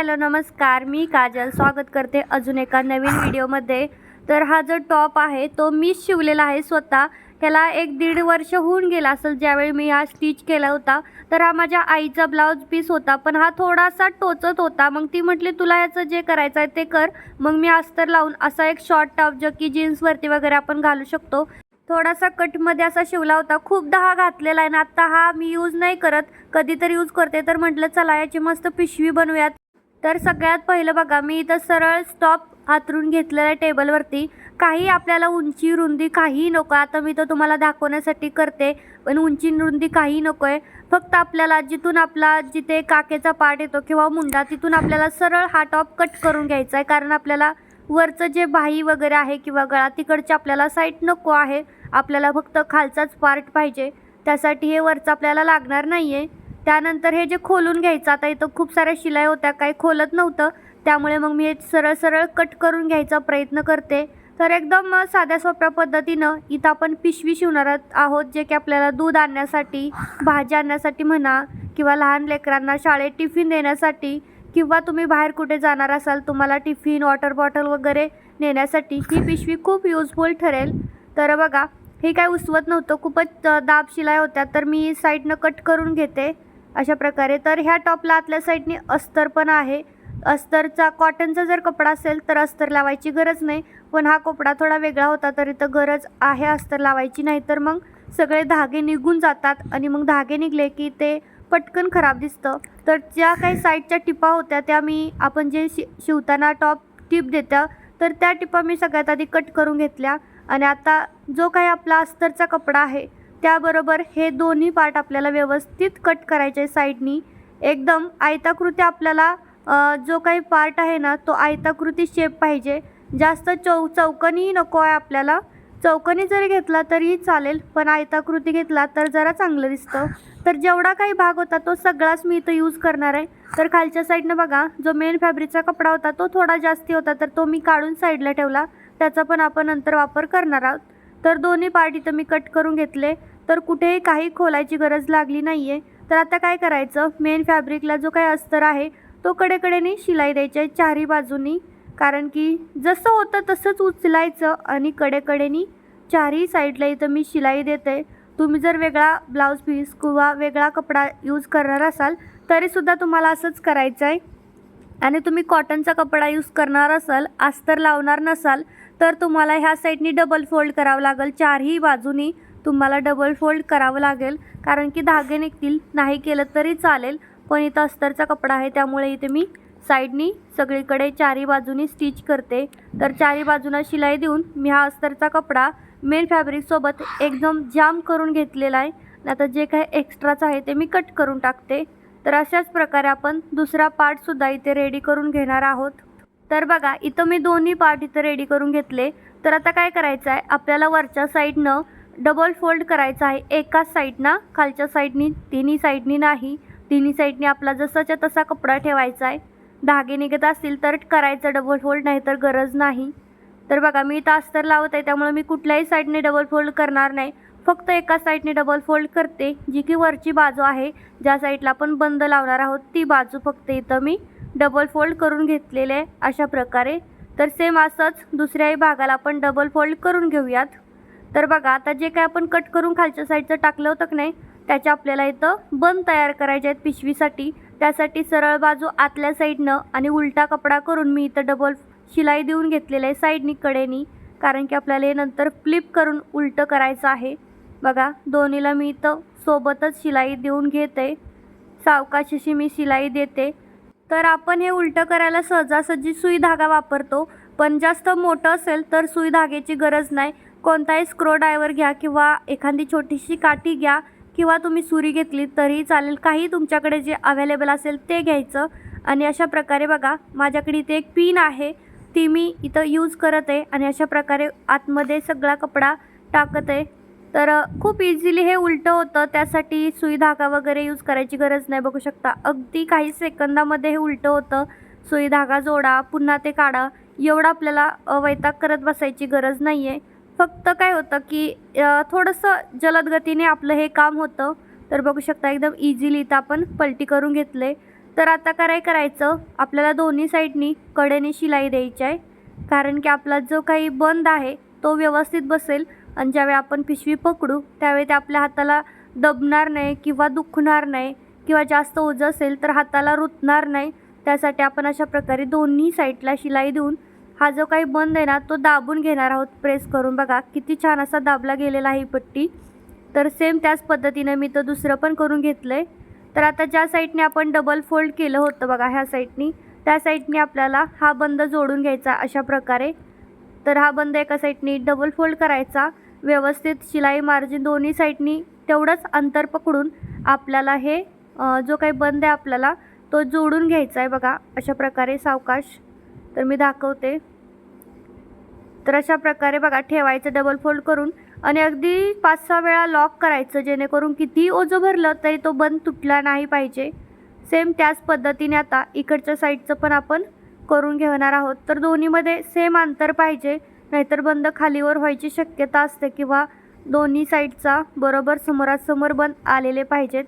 Hello नमस्कार. मी काजल. स्वागत करते अजून एका नवीन व्हिडिओमध्ये. तर हा जो टॉप आहे तो मीच शिवलेला आहे स्वतः. त्याला एक दीड वर्ष होऊन गेला असेल ज्यावेळी मी हा स्टिच केला होता. तर हा माझ्या आईचा ब्लाऊज पीस होता पण हा थोडासा टोचत होता. मग ती म्हटली तुला याचं जे करायचं आहे ते कर. मग मी अस्तर लावून असा एक शॉर्ट टॉप जो की जीन्सवरती वगैरे आपण घालू शकतो. थोडासा कटमध्ये असा शिवला होता. खूपदा हा घातलेला आहे ना आत्ता हा मी यूज नाही करत. कधीतरी यूज करते. तर म्हटलं चला याची मस्त पिशवी बनवूयात. तर सगळ्यात पहिलं बघा मी इथं सरळ स्टॉप हातरून घेतलेल्या आहे टेबलवरती काही आपल्याला उंची रुंदी काही नको. आता मी तो तुम्हाला दाखवण्यासाठी करते पण उंची रुंदी काही नको आहे फक्त आपल्याला जिथून आपला जिथे काकेचा पार्ट येतो किंवा मुंडा तिथून आपल्याला सरळ हा टॉप कट करून घ्यायचा आहे कारण आपल्याला वरचं जे बाही वगैरे आहे किंवा गळा तिकडची आपल्याला साईट नको आहे. आपल्याला फक्त खालचाच पार्ट पाहिजे. त्यासाठी हे वरचं आपल्याला लागणार नाही आहे त्यानंतर हे जे खोलून घ्यायचं आता इथं खूप साऱ्या शिलाई होत्या काही खोलत नव्हतं. त्यामुळे मग मी हे सरळ सरळ कट करून घ्यायचा प्रयत्न करते. तर एकदम साध्या सोप्या पद्धतीनं इथं आपण पिशवी शिवणार आहोत जे की आपल्याला दूध आणण्यासाठी भाजी आणण्यासाठी म्हणा किंवा लहान लेकरांना शाळेत टिफिन देण्यासाठी किंवा तुम्ही बाहेर कुठे जाणार असाल तुम्हाला टिफिन वॉटर बॉटल वगैरे नेण्यासाठी ही पिशवी खूप युजफुल ठरेल. तर बघा हे काय उसवत नव्हतं खूपच दाब शिलाई होत्या तर मी साईडनं कट करून घेते. अशा प्रकारे. तर ह्या टॉपला आतल्या साईडने अस्तर पण आहे. अस्तरचा कॉटनचा जर कपडा असेल तर अस्तर लावायची गरज नाही. पण हा कपडा थोडा वेगळा होता तर इथं गरज आहे अस्तर लावायची. नाही तर मग सगळे धागे निघून जातात आणि मग धागे निघले की ते पटकन खराब दिसतं. तर ज्या काही साईडच्या टिपा होत्या त्या मी आपण जे शि शिवताना टॉप टिप देतं तर त्या टिपा मी सगळ्यात आधी कट करून घेतल्या. आणि आता जो काही आपला अस्तरचा कपडा आहे त्याबरोबर हे दोन्ही पार्ट आपल्याला व्यवस्थित कट करायचे साईडनी एकदम आयताकृती आपल्याला जो काही पार्ट आहे ना तो आयताकृती शेप पाहिजे. जास्त चौ चौकनी नको आहे आपल्याला. चौकनी जरी घेतला तरी चालेल पण आयताकृती घेतला तर जरा चांगलं दिसतं. तर जेवढा काही भाग होता तो सगळाच मी इथं यूज करणार आहे. तर खालच्या साईडनं बघा जो मेन फॅब्रिकचा कपडा होता तो थोडा जास्ती होता तर तो मी काढून साईडला ठेवला. त्याचा पण आपण नंतर वापर करणार आहोत. तर दोन्ही पार्ट इथं मी कट करून घेतले. तर कुठेही काही खोलायची गरज लागली नाही आहे तर आता काय करायचं? मेन फॅब्रिकला जो काही अस्तर आहे तो कडेकडेने शिलाई द्यायची आहे चारही बाजूनी. कारण की जसं होतं तसंच उचलायचं आणि कडेकडेनी चारही साईडला इथं मी शिलाई देते. तुम्ही जर वेगळा ब्लाऊज पीस किंवा वेगळा कपडा यूज करणार असाल तरीसुद्धा तुम्हाला असंच करायचं आहे आणि तुम्ही कॉटनचा कपडा यूज करणार असाल अस्तर लावणार नसाल तर तुम्हाला ह्या साईडनी डबल फोल्ड करावं लागेल. चारही बाजूनी तुम्हाला डबल फोल्ड करावं लागेल. कारण की धागे निघतील. नाही केलं तरी चालेल. पण इथं अस्तरचा कपडा आहे. त्यामुळे इथे मी साईडनी सगळीकडे चारी बाजूनी स्टिच करते. तर चारी बाजूला शिलाई देऊन मी हा अस्तरचा कपडा मेन फॅब्रिकसोबत एकदम जाम करून घेतलेला आहे. आता जे काही एक्स्ट्राचं आहे ते मी कट करून टाकते. तर अशाच प्रकारे आपण दुसरा पार्टसुद्धा इथे रेडी करून घेणार आहोत. तर बघा इथं मी दोन्ही पार्ट इथं रेडी करून घेतले. तर आता काय करायचं आहे आपल्याला वरच्या साईडनं डबल फोल्ड करायचं आहे. एकाच साईडनं खालच्या साईडनी तिन्ही साईडनी नाही. तिन्ही साईडनी आपला जसाच्या तसा कपडा ठेवायचा आहे. धागे निघत असतील तर करायचं डबल फोल्ड नाही तर गरज नाही. तर बघा मी इथं अस्तर लावत आहे त्यामुळे मी कुठल्याही साईडने डबल फोल्ड करणार नाही. फक्त एका साईडने डबल फोल्ड करते जी की वरची बाजू आहे. ज्या साईडला आपण बंद लावणार आहोत ती बाजू फक्त इथं मी डबल फोल्ड करून घेतलेले आहे अशा प्रकारे. तर सेम असंच दुसऱ्याही भागाला आपण डबल फोल्ड करून घेऊयात. तर बघा आता जे काय आपण कट करून खालच्या साईडचं टाकलं होतं की नाही त्याच्या आपल्याला इथं बंद तयार करायचे आहेत पिशवीसाठी. त्यासाठी सरळ बाजू आतल्या साईडनं आणि उलटा कपडा करून मी इथं डबल शिलाई देऊन घेतलेलं आहे साईडनी कडेनी कारण की आपल्याला हे नंतर फ्लिप करून उलटं करायचं आहे. बघा दोन्हीला मी इथं सोबतच शिलाई देऊन घेते. सावकाश अशी मी शिलाई देते. तर आपण हे उलटं करायला सहजासहजी सुई धागा वापरतो पण जास्त मोठं असेल तर सुई धाग्याची गरज नाही. कोणताही स्क्रो ड्रायव्हर घ्या किंवा एखादी छोटीशी काठी घ्या किंवा तुम्ही सुरी घेतली तरी चालेल. काही तुमच्याकडे जे अवेलेबल असेल ते घ्यायचं. आणि अशा प्रकारे बघा माझ्याकडे इथे एक पिन आहे. ती मी इथं यूज करत आहे आणि अशा प्रकारे आतमध्ये सगळा कपडा टाकत. आहे तर खूप इझिली हे उलटं होतं. त्यासाठी सुई धागा वगैरे यूज करायची गरज नाही. बघू शकता अगदी काही सेकंदामध्ये हे उलटं होतं. सुई धागा जोडा पुन्हा ते काढा. एवढं आपल्याला वैताग करत बसायची गरज नाही आहे फक्त काय होतं की थोडंसं जलद गतीने आपलं हे काम होतं. तर बघू शकता एकदम इझिली इथं आपण पलटी करून घेतले. तर आता काय करायचं आपल्याला दोन्ही साईडनी कडेने शिलाई द्यायची आहे. कारण की आपला जो काही बंद आहे तो व्यवस्थित बसेल. आणि ज्यावेळी आपण पिशवी पकडू त्यावेळी ते आपल्या हाताला दबणार नाही किंवा दुखणार नाही किंवा जास्त ओझं असेल तर हाताला रुतणार नाही. त्यासाठी आपण अशा प्रकारे दोन्ही साईडला शिलाई देऊन हा जो काही बंद आहे ना तो दाबून घेणार आहोत. प्रेस करून बघा किती छान असा दाबला गेलेला आहे ही पट्टी. तर सेम त्याच पद्धतीनं मी तर दुसरं पण करून घेतलं आहे तर आता ज्या साईडने आपण डबल फोल्ड केलं होतं बघा ह्या साईडनी त्या साईडने आपल्याला हा बंद जोडून घ्यायचा अशा प्रकारे. तर हा बंद एका साईडनी डबल फोल्ड करायचा. व्यवस्थित शिलाई मार्जिन दोन्ही साईडनी तेवढंच अंतर पकडून आपल्याला हे जो काही बंद आहे आपल्याला तो जोडून घ्यायचा आहे बघा अशा प्रकारे सावकाश. तर मी दाखवते. तर अशा प्रकारे बघा ठेवायचं डबल फोल्ड करून आणि अगदी पाच सहा वेळा लॉक करायचं जेणेकरून कितीही ओझं भरलं तरी तो बंद तुटला नाही पाहिजे. सेम त्याच पद्धतीने आता इकडच्या साईडचं पण आपण करून घेणार आहोत. तर दोन्हीमध्ये सेम अंतर पाहिजे नाहीतर बंद खालीवर व्हायची शक्यता असते किंवा दोन्ही साईडचा बरोबर समोरासमोर बंद आलेले पाहिजेत.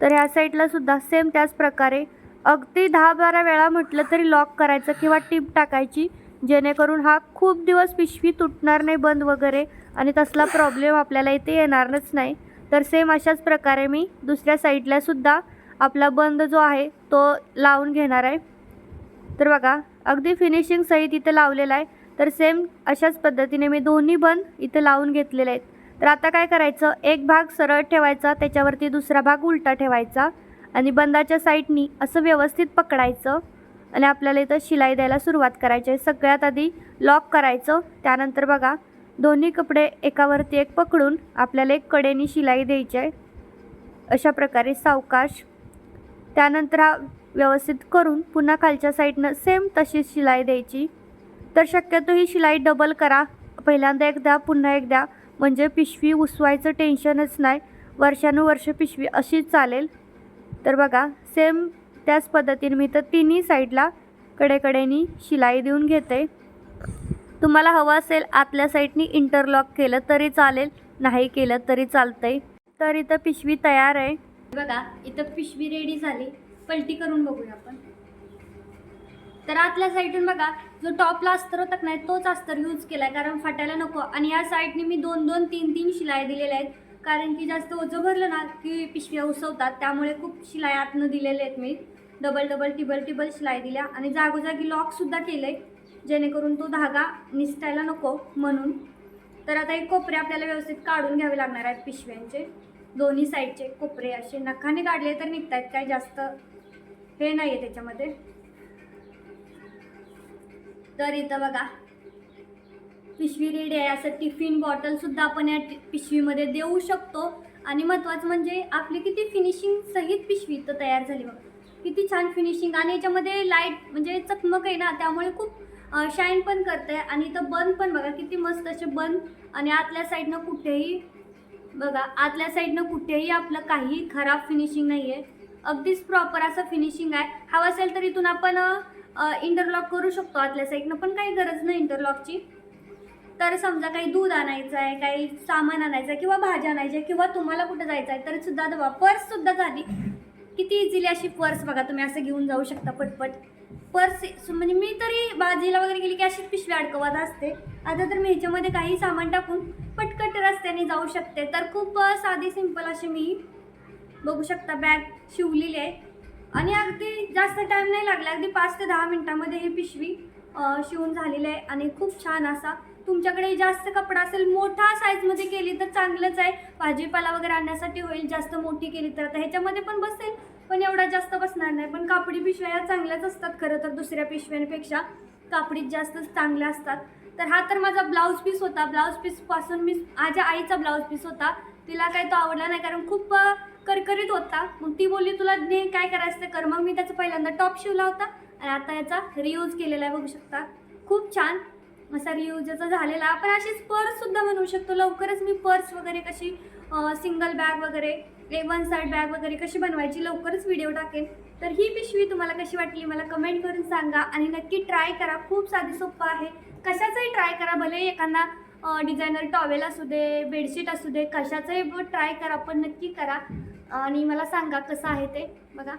तर ह्या साईडला सुद्धा सेम त्याच प्रकारे अगदी दहा बारा वेळा म्हटलं तरी लॉक करायचं किंवा टीप टाकायची. जेणेकरून हा खूप दिवस पिशवी तुटणार नाही बंद वगैरे. आणि तसला प्रॉब्लेम आपल्याला इथे येणारच नाही. तर सेम अशाच प्रकारे मी दुसऱ्या साईडला सुद्धा आपला बंद जो आहे तो लावून घेणार आहे. तर बघा अगदी फिनिशिंग सहित इथं लावलेला आहे. तर सेम अशाच पद्धतीने मी दोन्ही बंद इथं लावून घेतलेले आहेत. तर आता काय करायचं? एक भाग सरळ ठेवायचा त्याच्यावरती दुसरा भाग उलटा ठेवायचा. आणि बंदाच्या साईडनी असं व्यवस्थित पकडायचं. आणि आपल्याला इथं शिलाई द्यायला सुरुवात करायची आहे. सगळ्यात आधी लॉक करायचं. त्यानंतर बघा दोन्ही कपडे एकावरती एक पकडून आपल्याला एक कडेनी शिलाई द्यायची आहे. अशा प्रकारे सावकाश. त्यानंतर हा व्यवस्थित करून पुन्हा खालच्या साईडनं सेम तशीच शिलाई द्यायची. तर शक्यतो ही शिलाई डबल करा. पहिल्यांदा एकदा पुन्हा एकदा. म्हणजे पिशवी उसवायचं टेन्शनच नाही. वर्षानुवर्ष पिशवी अशीच चालेल. तर बघा सेम त्याच पद्धतीने मी तर तिन्ही साईडला कडेकडेनी शिलाई देऊन घेते. तुम्हाला हवं असेल आतल्या साईडनी इंटरलॉक केलं तरी चालेल नाही केलं तरी चालतंय. तर इथं पिशवी तयार आहे. बघा इथं पिशवी रेडी झाली. पलटी करून बघूया आपण. तर आतल्या साईडून बघा जो टॉपला अस्तर होता नाही तोच अस्तर यूज केला आहे कारण फाटायला नको. आणि या साईडने मी दोन दोन तीन तीन शिलाई दिलेल्या आहेत. कारण की जास्त ओझं भरलं ना की पिशव्या उसवतात त्यामुळे खूप शिलाई आतनं दिलेले आहेत मी. डबल डबल टिबल टिबल शिलाई दिल्या. आणि जागोजागी लॉकसुद्धा केलं आहे जेणेकरून तो धागा निसटायला नको म्हणून. तर आता एक कोपरे आपल्याला व्यवस्थित काढून घ्यावे लागणार आहेत पिशव्यांचे. दोन्ही साईडचे कोपरे असे नखाने काढले तर निघत आहेत काय जास्त हे नाही आहे त्याच्यामध्ये. तर इथं बघा पिशवी रेडी आहे. असं टिफिन बॉटलसुद्धा आपण या टि- पिशवीमध्ये देऊ शकतो. आणि महत्त्वाचं म्हणजे आपली किती फिनिशिंग सहित पिशवी तर तयार झाली बघा. किती छान फिनिशिंग आणि याच्यामध्ये लाइट म्हणजे चकमक आहे ना त्यामुळे खूप शाईन पण करते आणि इथं बंद पण बघा किती मस्त असे बंद आणि आतल्या साईडनं कुठेही बघा आतल्या साईडनं कुठेही आपलं काही खराब फिनिशिंग नाही आहे अगदीच प्रॉपर असं फिनिशिंग आहे. हवं असेल तर इथून आपण इंटरलॉक करू शकतो आतल्या साईडनं पण काही गरज नाही इंटरलॉकची तर समजा काही दूध आणायचं आहे काही सामान आणायचं आहे किंवा भाज्या आणायच्या आहे किंवा तुम्हाला कुठं जायचं आहे तरी सुद्धा दवा. पर्ससुद्धा झाली. किती इझिली अशी पर्स बघा तुम्ही असं घेऊन जाऊ शकता पटपट. पर्स म्हणजे मी तरी बाजीला वगैरे गेली की अशीच पिशवी अडकवत असते. आता तर मी ह्याच्यामध्ये काही सामान टाकून पटकट रस्त्याने जाऊ शकते. तर खूप साधी सिंपल अशी मी बघू शकता बॅग शिवलेली आहे. आणि अगदी जास्त टाईम नाही लागला अगदी पाच ते दहा मिनटामध्ये ही पिशवी शिवून झालेली आहे. आणि खूप छान असा तुमच्याकडे जास्त कपडा असेल मोठा साईजमध्ये केली तर चांगलंच आहे. भाजीपाला वगैरे आणण्यासाठी होईल जास्त मोठी केली तर. आता ह्याच्यामध्ये पण बसेल पण एवढा जास्त बसणार नाही. पण कापडी पिशव्या या चांगल्याच असतात खरं तर दुसऱ्या पिशव्यांपेक्षा. कापडीत जास्त चांगल्या असतात. तर हा तर माझा ब्लाऊज पीस होता. ब्लाऊज पीसपासून मी माझ्या आईचा ब्लाऊज पीस होता. तिला काही तो आवडला नाही कारण खूप करकरीत होता. मग ती बोलली तुला ने काय करायचं ते कर. मग मी त्याचा पहिल्यांदा टॉप शिवला होता. आणि आता याचा रियूज केलेला आहे बघू शकता. खूप छान. असा रियूज झालेला. आपण अशीच पर्ससुद्धा बनवू शकतो. लवकरच मी पर्स वगैरे कशी सिंगल बॅग वगैरे ए वन साईड बॅग वगैरे कशी बनवायची लवकरच व्हिडिओ टाकेन. तर ही पिशवी तुम्हाला कशी वाटली मला कमेंट करून सांगा आणि नक्की ट्राय करा. खूप साधी सोप्पं आहे. कशाचंही ट्राय करा. भले एखादा डिझायनर टॉवेल असू दे बेडशीट असू दे कशाचंही ट्राय करा. पण नक्की करा. आणि मला सांगा कसं आहे ते. बघा.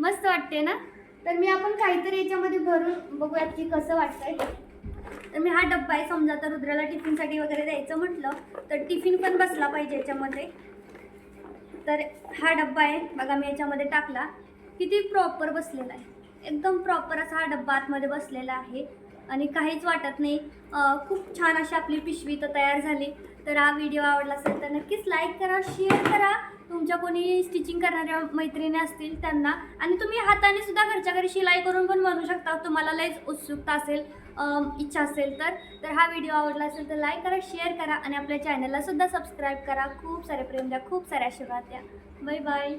मस्त वाटते ना? तर मी आपण काहीतरी याच्यामध्ये भरून बघूयात की कसं वाटतंय. तर मी हा डब्बा आहे समजा तर रुद्राला टिफिनसाठी वगैरे द्यायचं म्हटलं तर टिफिन पण बसला पाहिजे याच्यामध्ये. तर हा डब्बा आहे बघा मी याच्यामध्ये टाकला. किती प्रॉपर बसलेला आहे. एकदम प्रॉपर असा हा डब्बा आतमध्ये बसलेला आहे. आणि काहीच वाटत नाही. खूप छान अशी आपली पिशवी तर तयार झाली. तर हा व्हिडिओ आवडला असेल तर नक्कीच लाईक करा शेअर करा. तुमच्या कोणी स्टिचिंग करणाऱ्या मैत्रिणी असतील त्यांना. आणि तुम्ही हाताने सुद्धा घरच्या घरी शिलाई करून पण बनवू शकता. तुम्हाला लयच उत्सुकता असेल. इच्छा असेल तर. तर हा व्हिडिओ आवडला असेल तर लाईक करा शेअर करा आणि आपल्या चॅनललासुद्धा सबस्क्राईब करा. खूप सारे प्रेम द्या खूप सारे आशीर्वाद द्या. Bye bye